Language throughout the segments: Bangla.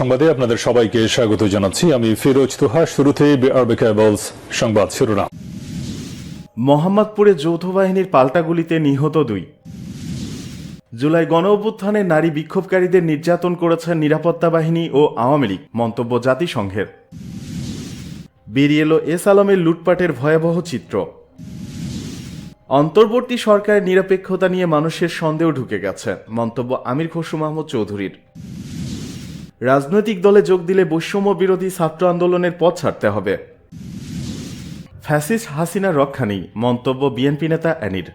সংবাদে আপনাদের সবাইকে স্বাগত জানাচ্ছি। আমি ফিরোজ তুহা শুরুতে সংবাদ শিরোনাম। মোহাম্মদপুরে যৌথ বাহিনীর পাল্টা গুলিতে নিহত দুই। জুলাই গণ অভ্যুত্থানে নারী বিক্ষোভকারীদের নির্যাতন করেছে নিরাপত্তা বাহিনী ও আওয়ামী লীগ, মন্তব্য জাতিসংঘের। বেরিয়ে এলো এস আলমের লুটপাটের ভয়াবহ চিত্র। অন্তর্বর্তী সরকারের নিরপেক্ষতা নিয়ে মানুষের সন্দেহ ঢুকে গেছে, মন্তব্য আমির খসরু মাহমুদ চৌধুরীর। রাজনৈতিক দলে যোগ দিলে বৈষম্য বিরোধী ছাত্র আন্দোলনের পথ ছাড়তে হবে। ফ্যাসিস্ট হাসিনা রক্ষা নেই মন্তব্য বিএনপি নেতা অ্যানির।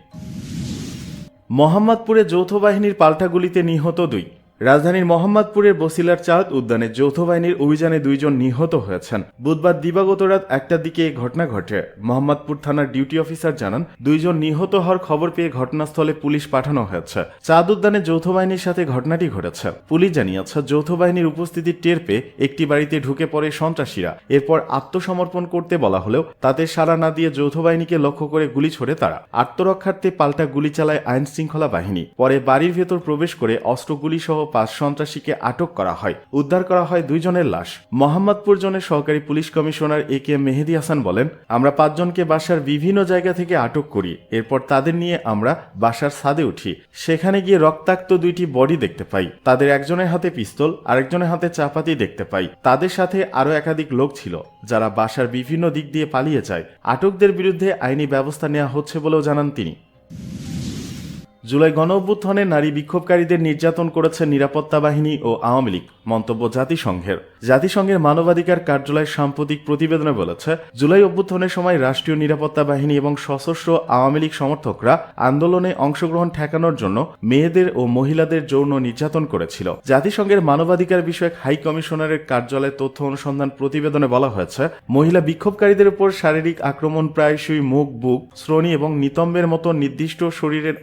মোহাম্মদপুরে যৌথ বাহিনীর পাল্টা গুলিতে নিহত দুই। রাজধানীর মোহাম্মদপুরের বসিলার চাঁদ উদ্যানে যৌথ বাহিনীর অভিযানে দুইজন নিহত হয়েছেন। বুধবার দিবাগত রাত একটার দিকে এই ঘটনা ঘটে। মোহাম্মদপুর থানার ডিউটি অফিসার জানান, দুইজন নিহত হওয়ার খবর পেয়ে ঘটনাস্থলে পুলিশ পাঠানো হয়েছে। চাঁদ উদ্যানে যৌথ বাহিনীর সাথে ঘটনাটি ঘটেছে। পুলিশ জানিয়েছে, যৌথ বাহিনীর উপস্থিতি টের পেয়ে একটি বাড়িতে ঢুকে পড়ে সন্ত্রাসীরা। এরপর আত্মসমর্পণ করতে বলা হলেও তাতে সাড়া না দিয়ে যৌথ বাহিনীকে লক্ষ্য করে গুলি ছোড়ে তারা। আত্মরক্ষার্থে পাল্টা গুলি চালায় আইন শৃঙ্খলা বাহিনী। পরে বাড়ির ভেতর প্রবেশ করে অস্ত্রগুলি সহ পাঁচ সন্ত্রাসীকে আটক করা হয়। উদ্ধার করা হয় দুইজনের লাশ। মোহাম্মদপুর জোনের সহকারী police commissioner A K Mehedi Hasan বলেন, আমরা পাঁচজনকে বাসার বিভিন্ন জায়গা থেকে আটক করি। এরপর তাদের নিয়ে আমরা বাসার ছাদে উঠি। সেখানে গিয়ে রক্তাক্ত দুইটি বডি দেখতে পাই। তাদের একজনের হাতে পিস্তল, আরেকজনের হাতে চাপাতি দেখতে পাই। তাদের সাথে আরও একাধিক লোক ছিল, যারা বাসার বিভিন্ন দিক দিয়ে পালিয়ে যায়। আটকদের বিরুদ্ধে আইনি ব্যবস্থা নেওয়া হচ্ছে বলেও জানান তিনি। জুলাই গণ অভ্যুত্থানে নারী বিক্ষোভকারীদের নির্যাতন করেছে নিরাপত্তা বাহিনী ও আওয়ামী লীগ, মন্তব্য জাতিসংঘের। জাতিসংঘের মানবাধিকার কার্যালয় সাম্প্রতিক প্রতিবেদনে বলেছে, জুলাই অভ্যুত্থানের সময় রাষ্ট্রীয় নিরাপত্তা বাহিনী এবং সশস্ত্র আওয়ামী লীগ সমর্থকরা আন্দোলনে অংশগ্রহণ ঠেকানোর জন্য মেয়েদের ও মহিলাদের যৌন নির্যাতন করেছিল। জাতিসংঘের মানবাধিকার বিষয়ক হাই কমিশনারের কার্যালয়ে তথ্য অনুসন্ধান প্রতিবেদনে বলা হয়েছে, মহিলা বিক্ষোভকারীদের উপর শারীরিক আক্রমণ প্রায়শই মুখ, বুক, শ্রোণী এবং নিতম্বের মতো নির্দিষ্ট শরীরের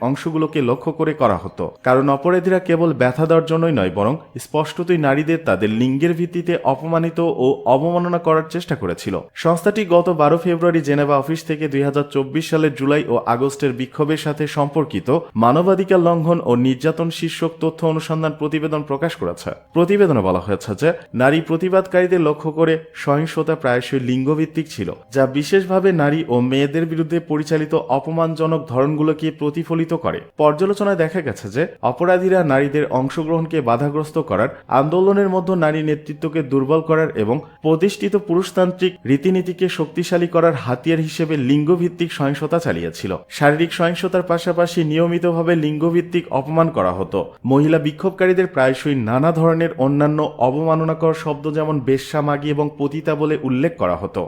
অংশগুলোকে লক্ষ্য করে করা হতো। কারণ অপরাধীরা কেবল ব্যথা দেওয়ার জন্যই নয়, বরং স্পষ্টতই নারীদের তাদের লিঙ্গের ভিত্তিতে অপমানিত ও অবমাননা করার চেষ্টা করেছিল। সংস্থাটি গত বারো ফেব্রুয়ারি জেনেভা অফিস থেকে দুই হাজার চব্বিশ সালের জুলাই ও আগস্টের বিক্ষোভের সাথে সম্পর্কিত মানবাধিকার লঙ্ঘন ও নির্যাতন শীর্ষক তথ্য অনুসন্ধান প্রতিবেদন প্রকাশ করেছে। প্রতিবেদনে বলা হয়েছে যে, নারী প্রতিবাদকারীদের লক্ষ্য করে সহিংসতা প্রায়শই লিঙ্গভিত্তিক ছিল, যা বিশেষভাবে নারী ও মেয়েদের বিরুদ্ধে পরিচালিত অপমানজনক ধরনগুলোকে প্রতিফলিত করে। পর্যালোচনায় দেখা গেছে যে অপরাধীরা নারীদের অংশগ্রহণকে বাধাগ্রস্ত করার, আন্দোলনের মধ্যে নারী নেতৃত্বকে দুর্বল করার এবং প্রতিষ্ঠিত পুরুষতান্ত্রিক রীতিনীতিকে শক্তিশালী করার হাতিয়ার হিসেবে লিঙ্গভিত্তিক সহিংসতা চালিয়েছিল। শারীরিক সহিংসতার পাশাপাশি নিয়মিতভাবে লিঙ্গভিত্তিক অপমান করা হতো। মহিলা বিক্ষোভকারীদের প্রায়শই নানা ধরনের অন্যান্য অবমাননাকর শব্দ যেমন বেশ্যা মাগি এবং পতিতা বলে উল্লেখ করা হতো।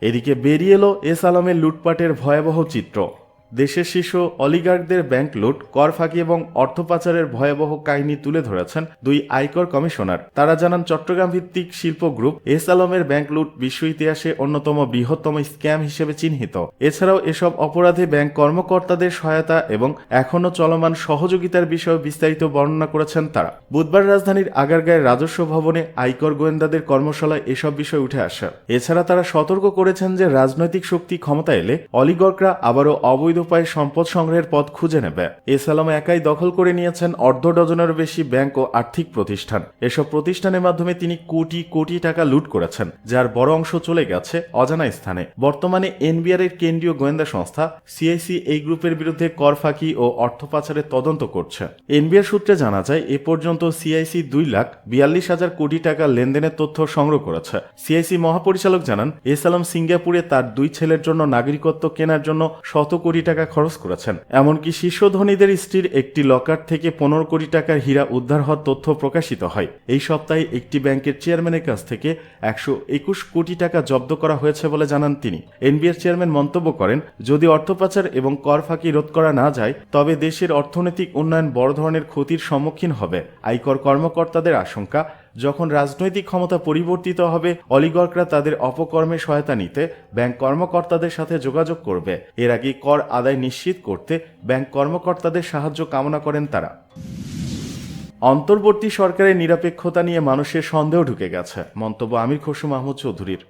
এদিকে বেরিয়ে এলো এস আলমের লুটপাটের ভয়াবহ চিত্র। দেশের শীর্ষ অলিগার্কদের ব্যাংক লুট, কর ফাঁকি এবং অর্থ পাচারের ভয়াবহ কাহিনী তুলে ধরেছেন দুই আয়কর কমিশনার। তারা জানান, চট্টগ্রাম ভিত্তিক শিল্প গ্রুপ এস আলমের ব্যাংক লুট বিশ্ব ইতিহাসে অন্যতম বৃহত্তম স্ক্যাম হিসেবে চিহ্নিত। এছাড়াও এসব অপরাধে ব্যাংক কর্মকর্তাদের সহায়তা এবং এখনও চলমান সহযোগিতার বিষয়ে বিস্তারিত বর্ণনা করেছেন তারা। বুধবার রাজধানীর আগারগাঁয়ের রাজস্ব ভবনে আয়কর গোয়েন্দাদের কর্মশালায় এসব বিষয় উঠে আসে। এছাড়া তারা সতর্ক করেছেন যে রাজনৈতিক শক্তি ক্ষমতা এলে অলিগর্করা আবারও অবৈধ উপায়ে সম্পদ সংগ্রহের পথ খুঁজে নেবে। এসালাম একাই দখল করে নিয়েছেন অর্ধ ডজনেরও বেশি ব্যাংক ও আর্থিক প্রতিষ্ঠান। এসব প্রতিষ্ঠানের মাধ্যমে তিনি কোটি কোটি টাকা লুট করেছেন, যার বড় অংশ চলে গেছে অজানা স্থানে। বর্তমানে এনবিআর এর কেন্দ্রীয় গোয়েন্দা সংস্থা সিআইসি এই গ্রুপের বিরুদ্ধে কর ফাঁকি ও অর্থ পাচারের তদন্ত করছে। এনবিআর সূত্রে জানা যায়, এ পর্যন্ত সিআইসি দুই লাখ বিয়াল্লিশ হাজার কোটি টাকা লেনদেনের তথ্য সংগ্রহ করেছে। সিআইসি মহাপরিচালক জানান এসালাম সিঙ্গাপুরে তার দুই ছেলের জন্য নাগরিকত্ব কেনার জন্য শত কোটি টাকা খরচ করেছেন। এমনকি শীর্ষ ধনীদের স্ত্রীর একটি লকার থেকে পনেরো কোটি টাকার হীরা উদ্ধার হওয়ার তথ্য প্রকাশিত হয়। এই সপ্তাহে একটি ব্যাংকের চেয়ারম্যানের কাছ থেকে একশো একুশ কোটি টাকা জব্দ করা হয়েছে বলে জানান তিনি। এনবিআর চেয়ারম্যান মন্তব্য করেন, যদি অর্থ পাচার এবং কর ফাঁকি রোধ করা না যায়, তবে দেশের অর্থনৈতিক উন্নয়ন বড় ধরনের ক্ষতির সম্মুখীন হবে। আয়কর কর্মকর্তাদের আশঙ্কা যখন রাজনৈতিক ক্ষমতা পরিবর্তিত হবে, অলিগর্করা তাদের অপকর্মে সহায়তা নিতে ব্যাংক কর্মকর্তাদের সাথে যোগাযোগ করবে। এর আগে কর আদায় নিশ্চিত করতে ব্যাংক কর্মকর্তাদের সাহায্য কামনা করেন তারা। অন্তর্বর্তী সরকারের নিরপেক্ষতা নিয়ে মানুষের সন্দেহ ঢুকে গেছে। মন্তব্য আমির খসু মাহমুদ চৌধুরীর।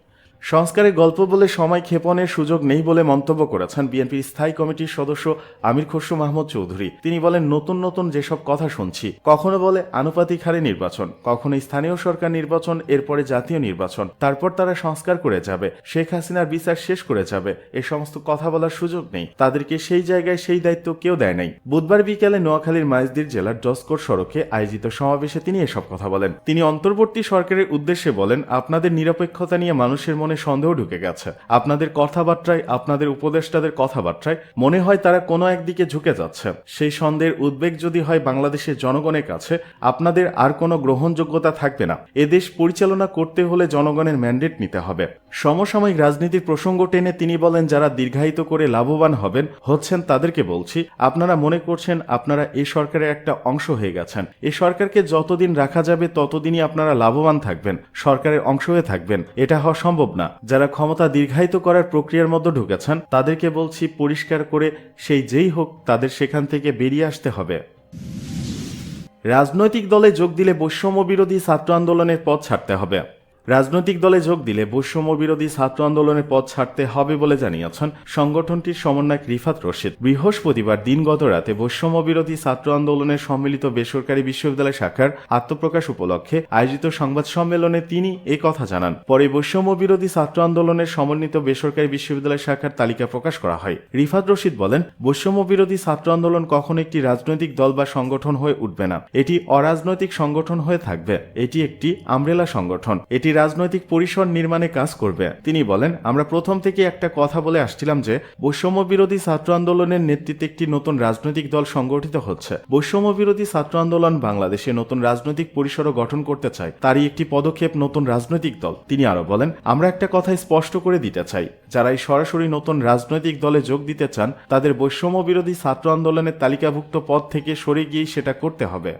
সংস্কারের গল্প বলে সময় ক্ষেপণের সুযোগ নেই বলে মন্তব্য করেছেন বিএনপির স্থায়ী কমিটির সদস্য আমির খসরু মাহমুদ চৌধুরী। তিনি বলেন, নতুন নতুন যেসব কথা শুনছি, কখনো বলে আনুপাতিক হারে নির্বাচন, কখনো স্থানীয় সরকার নির্বাচন, এরপরে জাতীয় নির্বাচন। তারপর তারা সংস্কার করে যাবে, শেখ হাসিনার বিচার শেষ করে যাবে, এ সমস্ত কথা বলার সুযোগ নেই। তাদেরকে সেই জায়গায় সেই দায়িত্ব কেউ দেয় নাই। বুধবার বিকেলে নোয়াখালীর মাইজদির জেলার জসকোট সড়কে আয়োজিত সমাবেশে তিনি এসব কথা বলেন। তিনি অন্তর্বর্তী সরকারের উদ্দেশ্যে বলেন, আপনাদের নিরপেক্ষতা নিয়ে মানুষের মনে সন্দেহ ঢুকে গেছে। আপনাদের কথাবার্তায়, আপনাদের উপদেষ্টাদের কথাবার্তায় মনে হয় তারা কোনো একদিকে ঝুঁকে যাচ্ছে। সেই সন্দেহের উদ্বেগ যদি হয় বাংলাদেশের জনগণের কাছে, আপনাদের আর কোনো গ্রহণযোগ্যতা থাকবে না। এদেশ পরিচালনা করতে হলে জনগণের ম্যান্ডেট নিতে হবে। সমসাময়িক রাজনীতির প্রসঙ্গ টেনে তিনি বলেন, যারা দীর্ঘায়িত করে লাভবান হবেন, হচ্ছেন তাদেরকে বলছি, আপনারা মনে করছেন আপনারা এই সরকারের একটা অংশ হয়ে গেছেন। এই সরকারকে যতদিন রাখা যাবে, ততদিনই আপনারা লাভবান থাকবেন, সরকারের অংশ হয়ে থাকবেন। এটা হওয়া সম্ভব না। যারা ক্ষমতা দীর্ঘায়িত করার প্রক্রিয়ার মধ্যে ঢুকেছেন, তাদেরকে বলছি পরিষ্কার করে সেই যেই হোক তাদের সেখান থেকে বেরিয়ে আসতে হবে। রাজনৈতিক দলে যোগ দিলে বৈষম্য বিরোধী ছাত্র আন্দোলনের পথ ছাড়তে হবে। রাজনৈতিক দলে যোগ দিলে বৈষম্য বিরোধী ছাত্র আন্দোলনের পথ ছাড়তে হবে বলে জানিয়েছেন সংগঠনটির সমন্বয়ক রিফাত রশিদ। বৃহস্পতিবার দিনগত রাতে বৈষম্য বিরোধী ছাত্র আন্দোলনের সম্মিলিত বেসরকারি বিশ্ববিদ্যালয় শাখার আত্মপ্রকাশ উপলক্ষে আয়োজিত সংবাদ সম্মেলনে তিনি এই কথা জানান। পরে বৈষম্য বিরোধী ছাত্র আন্দোলনের সমন্বিত বেসরকারি বিশ্ববিদ্যালয় শাখার তালিকা প্রকাশ করা হয়। রিফাত রশিদ বলেন, বৈষম্য বিরোধী ছাত্র আন্দোলন কখনো একটি রাজনৈতিক দল বা সংগঠন হয়ে উঠবে না। এটি অরাজনৈতিক সংগঠন হয়ে থাকবে। এটি একটি আমরেলা সংগঠন। এটি রাজনৈতিক পরিসর নির্মাণে কাজ করবে। তিনি বলেন, আমরা প্রথম থেকে একটা কথা বলে আসছিলাম যে বৈষম্য বিরোধী ছাত্র আন্দোলনের নেতৃত্বে একটি নতুন রাজনৈতিক দল সংগঠিত হচ্ছে। বৈষম্য বিরোধী ছাত্র আন্দোলন বাংলাদেশে নতুন রাজনৈতিক পরিসরও গঠন করতে চায়। তারই একটি পদক্ষেপ নতুন রাজনৈতিক দল। তিনি আরও বলেন, আমরা একটা কথা স্পষ্ট করে দিতে চাই। যারা এই সরাসরি নতুন রাজনৈতিক দলে যোগ দিতে চান, তাদের বৈষম্য বিরোধী ছাত্র আন্দোলনের তালিকাভুক্ত পদ থেকে সরে গিয়েই সেটা করতে হবে।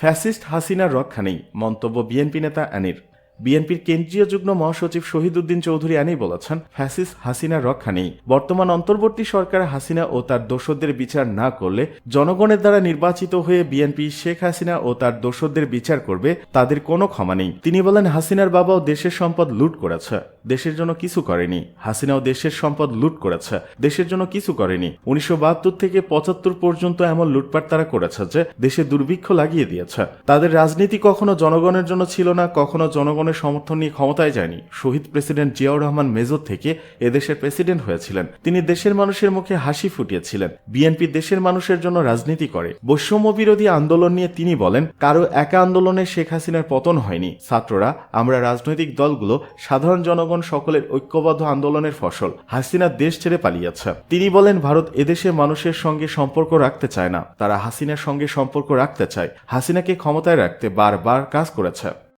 ফ্যাসিস্ট হাসিনার রক্ষা নেই, মন্তব্য বিএনপি নেতা আনির বিএনপির কেন্দ্রীয় যুগ্ম মহাসচিব শহীদুদ্দিন চৌধুরী আনি বলেছেন, ফ্যাসিস্ট হাসিনার রক্ষা নেই। বর্তমান অন্তর্বর্তী সরকার হাসিনা ও তার দোষদের বিচার না করলে জনগণের দ্বারা নির্বাচিত হয়ে বিএনপি শেখ হাসিনা ও তার দোষদের বিচার করবে, তাদের কোনো ক্ষমা নেই। তিনি বলেন, হাসিনার বাবাও দেশের সম্পদ লুট করেছে। দেশের জন্য কিছু করেনি। হাসিনাও দেশের সম্পদ লুট করেছে। দেশের জন্য কিছু করেনি। উনিশশো থেকে পঁচাত্তর পর্যন্ত এমন লুটপাট তারা করেছে যে দেশে দুর্ভিক্ষ লাগিয়ে দিয়েছে। তাদের রাজনীতি কখনো জনগণের জন্য ছিল না, কখনো জনগণের সমর্থন নিয়ে ক্ষমতায় যায়নি। শহীদ প্রেসিডেন্ট জিয়াউর রহমান মেজর থেকে এদেশের প্রেসিডেন্ট হয়েছিলেন। তিনি দেশের মানুষের মুখে হাসি ফুটিয়েছিলেন। বিএনপি দেশের মানুষের জন্য রাজনীতি করে। বৈষম্য বিরোধী আন্দোলন নিয়ে তিনি বলেন, কারও একা আন্দোলনে শেখ হাসিনার পতন হয়নি। ছাত্ররা, আমরা রাজনৈতিক দলগুলো, সাধারণ জনগণ সকলের ঐক্যবদ্ধ আন্দোলনের ফসল। হাসিনা দেশ ছেড়ে পালিয়েছে। তিনি বলেন, ভারত এদেশের মানুষের সঙ্গে সম্পর্ক রাখতে চায় না। তারা হাসিনার সঙ্গে সম্পর্ক রাখতে চায়। হাসিনাকে ক্ষমতায় রাখতে বারবার কাজ করেছে।